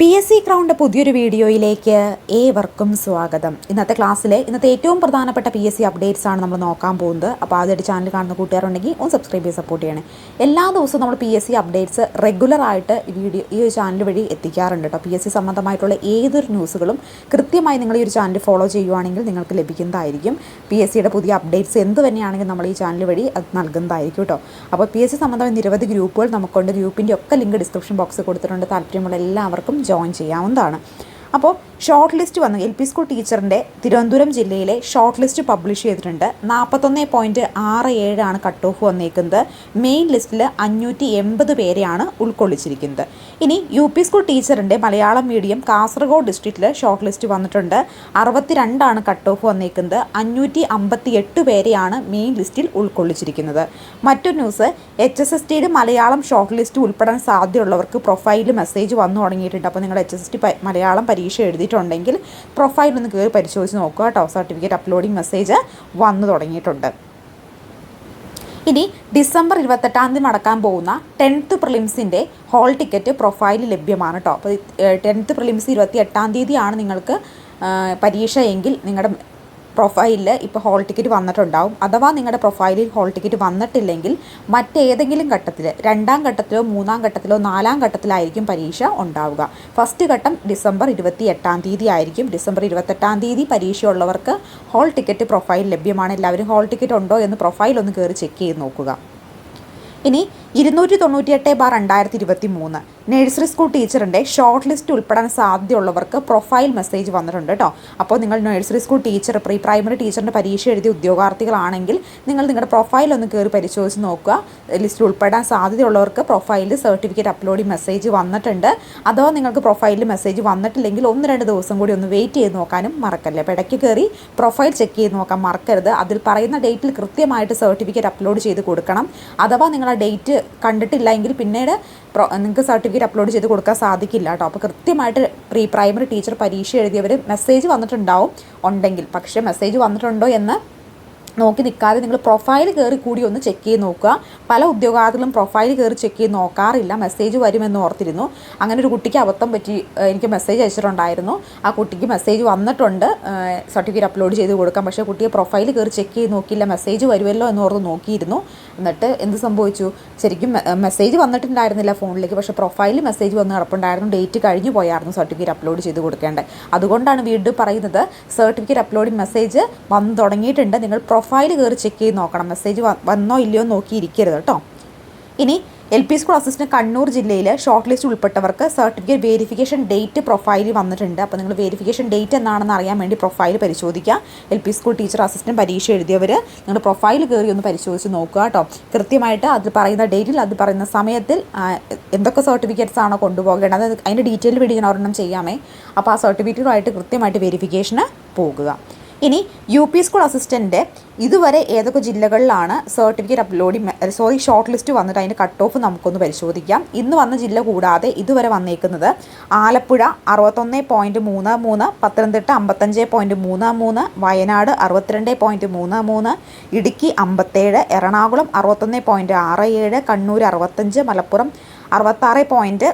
P S C crowned പുതിയൊരു വീഡിയോയിലേക്ക് ഏവർക്കും സ്വാഗതം. ഇന്നത്തെ ക്ലാസ്സിലെ ഇന്നത്തെ ഏറ്റവും പ്രധാനപ്പെട്ട പി എസ് സി അപ്ഡേറ്റ്സ് ആണ് നമ്മൾ നോക്കാൻ പോകുന്നത്. അപ്പോൾ ആദ്യമായിട്ട് ചാനൽ കാണുന്ന കൂട്ടുകാരുണ്ടെങ്കിൽ ഒന്ന് സബ്സ്ക്രൈബ് ചെയ്ത് സപ്പോർട്ട് ചെയ്യണേ. എല്ലാ ദിവസവും നമ്മൾ പി എസ് സി അപ്ഡേറ്റ്സ് റെഗുലറായിട്ട് വീഡിയോ ഈ ഒരു ചാനൽ വഴി എത്തിക്കാറുണ്ട് കേട്ടോ പി എസ് സി സംബന്ധമായിട്ടുള്ള ഏതൊരു ന്യൂസുകളും കൃത്യമായി നിങ്ങൾ ഈ ഒരു ചാനൽ ഫോളോ ചെയ്യുവാണെങ്കിൽ നിങ്ങൾക്ക് ലഭിക്കുന്നതായിരിക്കും. പി എസ് സിയുടെ പുതിയ അപ്ഡേറ്റ്സ് എന്ത് തന്നെയാണെങ്കിലും നമ്മൾ ഈ ചാനൽ വഴി അത് നൽകുന്നതായിരിക്കും കേട്ടോ അപ്പോൾ പി എസ് സി സംബന്ധമായ നിരവധി ഗ്രൂപ്പുകൾ നമുക്കുണ്ട്. ഗ്രൂപ്പിന്റെ ഒക്കെ ലിങ്ക് ഡിസ്ക്രിപ്ഷൻ ബോക്സിൽ കൊടുത്തിട്ടുണ്ട്. താല്പര്യമുള്ള എല്ലാവർക്കും ജോയിൻ ചെയ്യാവുന്നതാണ്. അപ്പോൾ ഷോർട്ട് ലിസ്റ്റ് വന്നു എൽ പി സ്കൂൾ ടീച്ചറിന്റെ തിരുവനന്തപുരം ജില്ലയിലെ ഷോർട്ട് ലിസ്റ്റ് പബ്ലിഷ് ചെയ്തിട്ടുണ്ട്. നാൽപ്പത്തൊന്ന് പോയിന്റ് ആറ് ഏഴാണ് കട്ട് ഓഫ് വന്നേക്കുന്നത്. മെയിൻ ലിസ്റ്റിൽ അഞ്ഞൂറ്റി എൺപത് പേരെയാണ് ഉൾക്കൊള്ളിച്ചിരിക്കുന്നത്. ഇനി യു പി സ്കൂൾ ടീച്ചറിന്റെ മലയാളം മീഡിയം കാസർഗോഡ് ഡിസ്ട്രിക്റ്റിൽ ഷോർട്ട് ലിസ്റ്റ് വന്നിട്ടുണ്ട്. അറുപത്തി രണ്ടാണ് കട്ട് ഓഫ് വന്നേക്കുന്നത്. അഞ്ഞൂറ്റി അമ്പത്തി എട്ട് പേരെയാണ് മെയിൻ ലിസ്റ്റിൽ ഉൾക്കൊള്ളിച്ചിരിക്കുന്നത്. മറ്റൊരു ന്യൂസ് എച്ച് എസ് എസ് ടിയുടെ മലയാളം ഷോർട്ട് ലിസ്റ്റ് ഉൾപ്പെടാൻ സാധ്യതയുള്ളവർക്ക് പ്രൊഫൈലിൽ മെസ്സേജ് വന്നു തുടങ്ങിയിട്ടുണ്ട്. അപ്പോൾ നിങ്ങൾ എച്ച് എസ് ടി മലയാളം പരീക്ഷ എഴുതിയിട്ടുണ്ടെങ്കിൽ പ്രൊഫൈൽ ഒന്ന് കയറി പരിശോധിച്ച് നോക്കുക. കേട്ടോ സർട്ടിഫിക്കറ്റ് അപ്ലോഡിംഗ് മെസ്സേജ് വന്നു തുടങ്ങിയിട്ടുണ്ട്. ഇനി ഡിസംബർ ഇരുപത്തെട്ടാം തീയതി നടക്കാൻ പോകുന്ന ടെൻത്ത് പ്രിലിംസിന്റെ ഹോൾ ടിക്കറ്റ് പ്രൊഫൈൽ ലഭ്യമാണ് കേട്ടോ അപ്പോൾ ടെൻത്ത് പ്രിലിംസ് ഇരുപത്തി എട്ടാം തീയതിയാണ് നിങ്ങൾക്ക് പരീക്ഷ എങ്കിൽ നിങ്ങളുടെ പ്രൊഫൈലിൽ ഇപ്പോൾ ഹോൾ ടിക്കറ്റ് വന്നിട്ടുണ്ടാവും. അഥവാ നിങ്ങളുടെ പ്രൊഫൈലിൽ ഹോൾ ടിക്കറ്റ് വന്നിട്ടില്ലെങ്കിൽ മറ്റേതെങ്കിലും ഘട്ടത്തിൽ രണ്ടാം ഘട്ടത്തിലോ മൂന്നാം ഘട്ടത്തിലോ നാലാം ഘട്ടത്തിലായിരിക്കും പരീക്ഷ ഉണ്ടാവുക. ഫസ്റ്റ് ഘട്ടം ഡിസംബർ ഇരുപത്തി എട്ടാം തീയതി ആയിരിക്കും. ഡിസംബർ ഇരുപത്തെട്ടാം തീയതി പരീക്ഷയുള്ളവർക്ക് ഹോൾ ടിക്കറ്റ് പ്രൊഫൈൽ ലഭ്യമാണ്. എല്ലാവരും ഹോൾ ടിക്കറ്റ് ഉണ്ടോ എന്ന് പ്രൊഫൈൽ ഒന്ന് കയറി ചെക്ക് ചെയ്ത് നോക്കുക. ഇനി ഇരുന്നൂറ്റി തൊണ്ണൂറ്റിയെട്ട് ബാർ രണ്ടായിരത്തി ഇരുപത്തി മൂന്ന് നഴ്സറി സ്കൂൾ ടീച്ചറിന്റെ ഷോർട്ട് ലിസ്റ്റ് ഉൾപ്പെടാൻ സാധ്യതയുള്ളവർക്ക് പ്രൊഫൈൽ മെസ്സേജ് വന്നിട്ടുണ്ട് കേട്ടോ. അപ്പോൾ നിങ്ങൾ nursery school teacher pre primary ടീച്ചറിന്റെ പരീക്ഷ എഴുതിയ ഉദ്യോഗാർത്ഥികളാണെങ്കിൽ നിങ്ങൾ നിങ്ങളുടെ പ്രൊഫൈൽ ഒന്ന് കയറി പരിശോധിച്ച് നോക്കുക. ലിസ്റ്റിൽ ഉൾപ്പെടാൻ സാധ്യതയുള്ളവർക്ക് പ്രൊഫൈലിൽ സർട്ടിഫിക്കറ്റ് അപ്ലോഡ് മെസ്സേജ് വന്നിട്ടുണ്ട്. അഥവാ നിങ്ങൾക്ക് പ്രൊഫൈലിൽ മെസ്സേജ് വന്നിട്ടില്ലെങ്കിൽ ഒന്ന് രണ്ട് ദിവസം കൂടി ഒന്ന് വെയിറ്റ് ചെയ്ത് നോക്കാനും മറക്കല്ലേ. അപ്പോൾ ഇടയ്ക്ക് കയറി പ്രൊഫൈൽ ചെക്ക് ചെയ്ത് നോക്കാൻ മറക്കരുത്. അതിൽ പറയുന്ന ഡേറ്റിൽ കൃത്യമായിട്ട് സർട്ടിഫിക്കറ്റ് അപ്ലോഡ് ചെയ്ത് കൊടുക്കണം. അഥവാ നിങ്ങൾ ആ ഡേറ്റ് കണ്ടിട്ടില്ല എങ്കിൽ പിന്നീട് നിങ്ങൾക്ക് സർട്ടിഫിക്കറ്റ് അപ്ലോഡ് ചെയ്ത് കൊടുക്കാൻ സാധിക്കില്ല കേട്ടോ. അപ്പോൾ കൃത്യമായിട്ട് പ്രീ പ്രൈമറി ടീച്ചർ പരീക്ഷ എഴുതിയവർ മെസ്സേജ് വന്നിട്ടുണ്ടാവും. ഉണ്ടെങ്കിൽ. പക്ഷേ മെസ്സേജ് വന്നിട്ടുണ്ടോ എന്ന് നോക്കി നിൽക്കാതെ നിങ്ങൾ പ്രൊഫൈൽ കയറി കൂടി ഒന്ന് ചെക്ക് ചെയ്ത് നോക്കുക. പല ഉദ്യോഗാർത്ഥികളും പ്രൊഫൈൽ കയറി ചെക്ക് ചെയ്ത് നോക്കാറില്ല. മെസ്സേജ് വരുമെന്ന് ഓർത്തിരുന്നു. അങ്ങനെ ഒരു കുട്ടിക്ക് അബദ്ധം പറ്റി എനിക്ക് മെസ്സേജ് അയച്ചിട്ടുണ്ടായിരുന്നു. ആ കുട്ടിക്ക് മെസ്സേജ് വന്നിട്ടുണ്ട്. സർട്ടിഫിക്കറ്റ് അപ്ലോഡ് ചെയ്ത് കൊടുക്കാം. പക്ഷേ കുട്ടിയെ പ്രൊഫൈൽ കയറി ചെക്ക് ചെയ്ത് നോക്കിയില്ല. മെസ്സേജ് വരുമല്ലോ എന്ന് ഓർത്ത് നോക്കിയിരുന്നു. എന്നിട്ട് എന്ത് സംഭവിച്ചു? ശരിക്കും മെസ്സേജ് വന്നിട്ടുണ്ടായിരുന്നില്ല ഫോണിലേക്ക്. പക്ഷേ പ്രൊഫൈലിൽ മെസ്സേജ് വന്ന് കിടപ്പുണ്ടായിരുന്നു. ഡേറ്റ് കഴിഞ്ഞു പോയായിരുന്നു സർട്ടിഫിക്കറ്റ് അപ്ലോഡ് ചെയ്ത് കൊടുക്കേണ്ടത്. അതുകൊണ്ടാണ് വീട് പറയുന്നത് സർട്ടിഫിക്കറ്റ് അപ്ലോഡിംഗ് മെസ്സേജ് വന്ന് തുടങ്ങിയിട്ടുണ്ട്. നിങ്ങൾ പ്രൊഫൈൽ കയറി ചെക്ക് ചെയ്ത് നോക്കണം. മെസ്സേജ് വന്നോ ഇല്ലയോ നോക്കിയിരിക്കരുത് കേട്ടോ. ഇനി L P school assistant Kannur ജില്ലയിൽ ഷോർട്ട് ലിസ്റ്റ് ഉൾപ്പെട്ടവർക്ക് സർട്ടിഫിക്കറ്റ് വെരിഫിക്കേഷൻ ഡേറ്റ് പ്രൊഫൈലിൽ വന്നിട്ടുണ്ട്. അപ്പോൾ നിങ്ങൾ വെരിഫിക്കേഷൻ ഡേറ്റ് എന്നാണെന്ന് അറിയാൻ വേണ്ടി പ്രൊഫൈൽ പരിശോധിക്കുക. L P school teacher assistant പരീക്ഷ എഴുതിയവർ നിങ്ങൾ പ്രൊഫൈൽ കയറി ഒന്ന് പരിശോധിച്ച് നോക്കുക കേട്ടോ. കൃത്യമായിട്ട് അതിൽ പറയുന്ന ഡേറ്റിൽ അത് പറയുന്ന സമയത്തിൽ എന്തൊക്കെ സർട്ടിഫിക്കറ്റ്സ് ആണോ കൊണ്ടുപോകേണ്ടത് അതിന്റെ ഡീറ്റെയിൽ വീഡിയോ ഞാൻ ഒരെണ്ണം ചെയ്യാമേ. അപ്പോൾ ആ സർട്ടിഫിക്കറ്റുമായിട്ട് കൃത്യമായിട്ട് വെരിഫിക്കേഷന് പോകുക ഇനി യു പി സ്കൂൾ അസിസ്റ്റന്റ് ഇതുവരെ ഏതൊക്കെ ജില്ലകളിലാണ് certificate upload sorry short list വന്നിട്ട് അതിന്റെ കട്ട് ഓഫ് നമുക്കൊന്ന് പരിശോധിക്കാം. ഇന്ന് വന്ന ജില്ല കൂടാതെ ഇതുവരെ വന്നേക്കുന്നത് ആലപ്പുഴ അറുപത്തൊന്ന് പോയിന്റ് മൂന്ന് മൂന്ന് പത്തനംതിട്ട അമ്പത്തഞ്ച് പോയിന്റ് മൂന്ന് മൂന്ന് വയനാട് അറുപത്തിരണ്ട് പോയിന്റ് മൂന്ന് മൂന്ന് ഇടുക്കി അമ്പത്തേഴ് എറണാകുളം അറുപത്തൊന്ന് പോയിന്റ് ആറ് ഏഴ് കണ്ണൂർ അറുപത്തഞ്ച് മലപ്പുറം അറുപത്താറ് പോയിന്റ്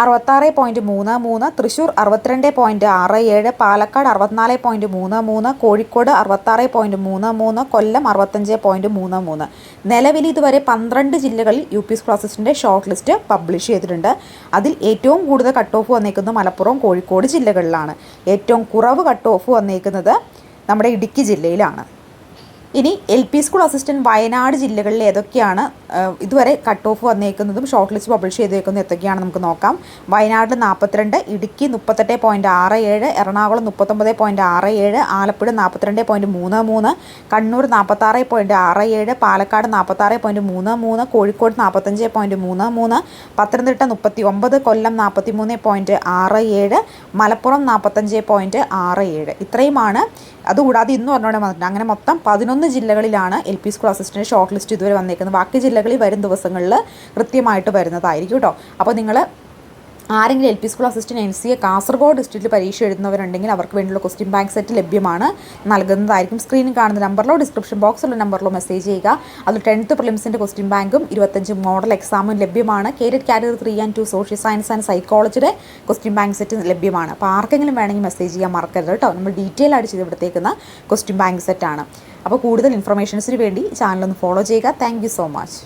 അറുപത്താറ് പോയിന്റ് മൂന്ന് മൂന്ന് തൃശ്ശൂർ അറുപത്തിരണ്ട് പോയിന്റ് ആറ് ഏഴ് പാലക്കാട് അറുപത്തിനാല് പോയിന്റ് മൂന്ന് മൂന്ന് കോഴിക്കോട് അറുപത്താറ് പോയിന്റ് മൂന്ന് മൂന്ന് കൊല്ലം അറുപത്തഞ്ച് പോയിന്റ് മൂന്ന് മൂന്ന്. നിലവിൽ ഇതുവരെ പന്ത്രണ്ട് ജില്ലകളിൽ യു പി സ്കൂൾ അസിസ്റ്റന്റെ ഷോർട്ട് ലിസ്റ്റ് പബ്ലിഷ് ചെയ്തിട്ടുണ്ട്. അതിൽ ഏറ്റവും കൂടുതൽ കട്ട് ഓഫ് വന്നേക്കുന്നത് മലപ്പുറം കോഴിക്കോട് ജില്ലകളിലാണ്. ഏറ്റവും കുറവ് കട്ട് ഓഫ് വന്നേക്കുന്നത് നമ്മുടെ ഇടുക്കി ജില്ലയിലാണ്. ഇനി L P school assistant Wayanad ജില്ലകളിൽ ഏതൊക്കെയാണ് ഇതുവരെ കട്ട് ഓഫ് വന്നേക്കുന്നതും ഷോർട്ട് ലിസ്റ്റ് പബ്ലിഷ് ചെയ്തേക്കുന്നതും ഏതൊക്കെയാണ് നമുക്ക് നോക്കാം. വയനാട് നാൽപ്പത്തിരണ്ട് ഇടുക്കി മുപ്പത്തെട്ട് പോയിന്റ് ആറ് ഏഴ് എറണാകുളം മുപ്പത്തൊമ്പത് പോയിന്റ് ആറ് ഏഴ് ആലപ്പുഴ നാൽപ്പത്തിരണ്ട് പോയിന്റ് മൂന്ന് മൂന്ന് കണ്ണൂർ നാൽപ്പത്താറ് പോയിന്റ് ആറ് ഏഴ് പാലക്കാട് നാൽപ്പത്താറ് പോയിന്റ് മൂന്ന് മൂന്ന് കോഴിക്കോട് നാൽപ്പത്തഞ്ച് പോയിന്റ് മൂന്ന് മൂന്ന് പത്തനംതിട്ട മുപ്പത്തി ഒമ്പത് കൊല്ലം നാൽപ്പത്തി മൂന്ന് പോയിന്റ് ആറ് ഏഴ് മലപ്പുറം നാൽപ്പത്തഞ്ച് പോയിന്റ് ആറ് ഏഴ്. ഇത്രയുമാണ്. അതുകൂടാതെ ഇന്ന് പറഞ്ഞോടെ വന്നിട്ടുണ്ട്. അങ്ങനെ മൊത്തം പതിനൊന്ന് ജില്ലകളിലാണ് L P school assistant short list ഇതുവരെ വന്നേക്കുന്നത് ബാക്കി ജില്ലകളിൽ വരും ദിവസങ്ങളിൽ കൃത്യമായിട്ട് വരുന്നതായിരിക്കും കേട്ടോ അപ്പോൾ നിങ്ങൾ ആരെങ്കിലും L P school assistant N C A Kasaragod ഡിസ്ട്രിക്റ്റിൽ പരീക്ഷ എഴുതുന്നവരുണ്ടെങ്കിൽ അവർക്ക് വേണ്ടിയുള്ള ക്വസ്റ്റ്യൻ ബാങ്ക് സെറ്റ് ലഭ്യമാണ്. നൽകുന്നതായിരിക്കും സ്ക്രീനിൽ കാണുന്ന നമ്പറിലോ ഡിസ്ക്രിപ്ഷൻ ബോക്സിലുള്ള നമ്പറിലോ മെസ്സേജ് ചെയ്യുക. അതിൽ ടെൻത്ത് പ്രിലിംസിന്റെ ക്വസ്റ്റ്യൻ ബാങ്കും ഇരുപത്തഞ്ച് മോഡൽ എക്സാമും ലഭ്യമാണ്. Carrot category three and two social science and സൈക്കോളജിയുടെ question bank set ലഭ്യമാണ്. അപ്പോൾ ആർക്കെങ്കിലും വേണമെങ്കിൽ മെസ്സേജ് ചെയ്യാൻ മറക്കരുത് കേട്ടോ. നമ്മൾ ഡീറ്റെയിൽ ആയിട്ട് ചെയ്ത് കൊടുത്തേക്കുന്ന ക്വസ്റ്റ്യൻ ബാങ്ക് സെറ്റാണ് അപ്പോൾ കൂടുതൽ ഇൻഫർമേഷൻസിന് വേണ്ടി ചാനലൊന്ന് ഫോളോ ചെയ്യുക. Thank so much